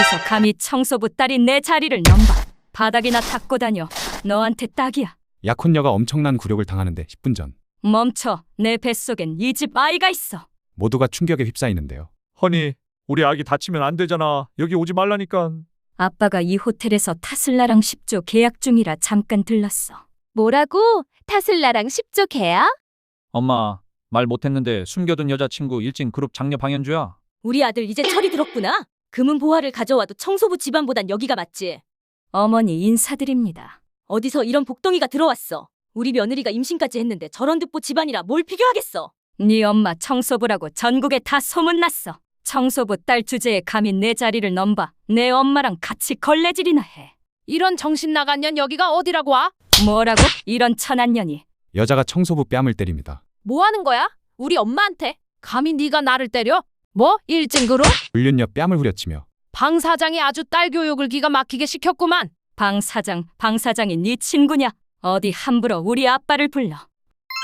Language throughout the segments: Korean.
어디서 감히 청소부 딸이 내 자리를 넘봐. 바닥이나 닦고 다녀. 너한테 딱이야. 약혼녀가 엄청난 굴욕을 당하는데 10분 전 멈춰. 내 뱃속엔 이 집 아이가 있어. 모두가 충격에 휩싸이는데요. 허니, 우리 아기 다치면 안 되잖아. 여기 오지 말라니까. 아빠가 이 호텔에서 타슬라랑 10조 계약 중이라 잠깐 들렀어. 뭐라고? 타슬라랑 10조 계약? 엄마, 말 못했는데 숨겨둔 여자친구 일진 그룹 장녀 방현주야. 우리 아들 이제 철이 들었구나. 금은 보화를 가져와도 청소부 집안보단 여기가 맞지. 어머니 인사드립니다. 어디서 이런 복덩이가 들어왔어. 우리 며느리가 임신까지 했는데 저런 듣보 집안이라 뭘 필요하겠어. 네 엄마 청소부라고 전국에 다 소문났어. 청소부 딸 주제에 감히 내 자리를 넘봐. 내 엄마랑 같이 걸레질이나 해. 이런 정신 나간 년 여기가 어디라고 와? 뭐라고? 이런 천한년이. 여자가 청소부 뺨을 때립니다. 뭐 하는 거야? 우리 엄마한테 감히 네가 나를 때려? 뭐? 일진 그룹? 불륜녀 뺨을 후려치며 방 사장이 아주 딸 교육을 기가 막히게 시켰구만. 방 사장, 방 사장이 네 친구냐? 어디 함부로 우리 아빠를 불러.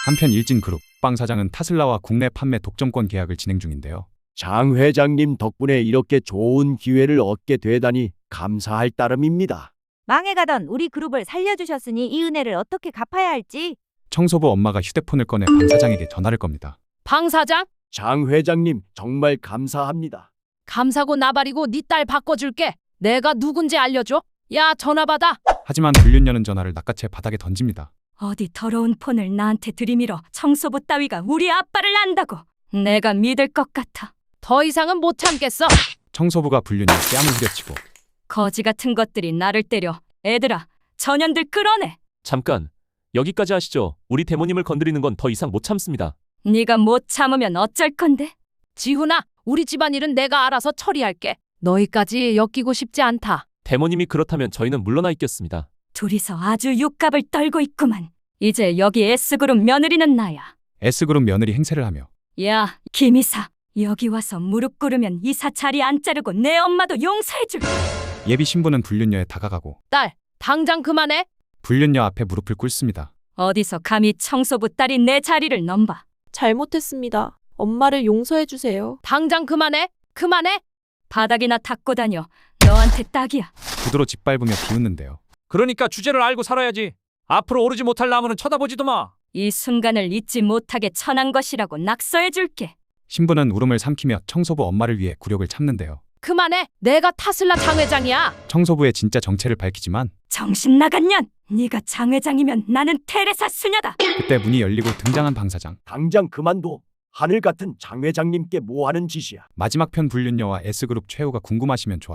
한편 일진 그룹 빵 사장은 타슬라와 국내 판매 독점권 계약을 진행 중인데요. 장 회장님 덕분에 이렇게 좋은 기회를 얻게 되다니 감사할 따름입니다. 망해가던 우리 그룹을 살려주셨으니 이 은혜를 어떻게 갚아야 할지 청소부 엄마가 휴대폰을 꺼내 방 사장에게 전화를 겁니다. 방 사장? 장 회장님 정말 감사합니다. 감사고 나발이고 네 딸 바꿔줄게. 내가 누군지 알려줘. 야 전화 받아. 하지만 불륜녀는 전화를 낚아채 바닥에 던집니다. 어디 더러운 폰을 나한테 들이밀어 청소부 따위가 우리 아빠를 안다고. 내가 믿을 것 같아. 더 이상은 못 참겠어. 청소부가 불륜녀 뺨을 후려치고 거지 같은 것들이 나를 때려. 애들아, 전년들 끌어내. 잠깐. 여기까지 하시죠. 우리 대모님을 건드리는 건 더 이상 못 참습니다. 네가 못 참으면 어쩔 건데? 지훈아, 우리 집안일은 내가 알아서 처리할게. 너희까지 엮이고 싶지 않다. 대모님이 그렇다면 저희는 물러나 있겠습니다. 둘이서 아주 육갑을 떨고 있구만. 이제 여기 S그룹 며느리는 나야. S그룹 며느리 행세를 하며 야, 김이사. 여기 와서 무릎 꿇으면 이사 자리 안 자르고 내 엄마도 용서해줄게. 예비 신부는 불륜녀에 다가가고 딸, 당장 그만해. 불륜녀 앞에 무릎을 꿇습니다. 어디서 감히 청소부 딸이 내 자리를 넘봐. 잘못했습니다. 엄마를 용서해 주세요. 당장 그만해. 그만해. 바닥이나 닦고 다녀. 너한테 딱이야. 구두로 짓밟으며 비웃는데요. 그러니까 주제를 알고 살아야지. 앞으로 오르지 못할 나무는 쳐다보지도 마. 이 순간을 잊지 못하게 천한 것이라고 낙서해줄게. 신부는 울음을 삼키며 청소부 엄마를 위해 굴욕을 참는데요. 그만해. 내가 타슬라 장 회장이야. 청소부의 진짜 정체를 밝히지만 정신 나간 년! 네가 장 회장이면 나는 테레사 수녀다. 그때 문이 열리고 등장한 방 사장. 당장 그만둬. 하늘 같은 장 회장님께 뭐 하는 짓이야. 마지막 편 불륜녀와 S그룹 최후가 궁금하시면 좋아요.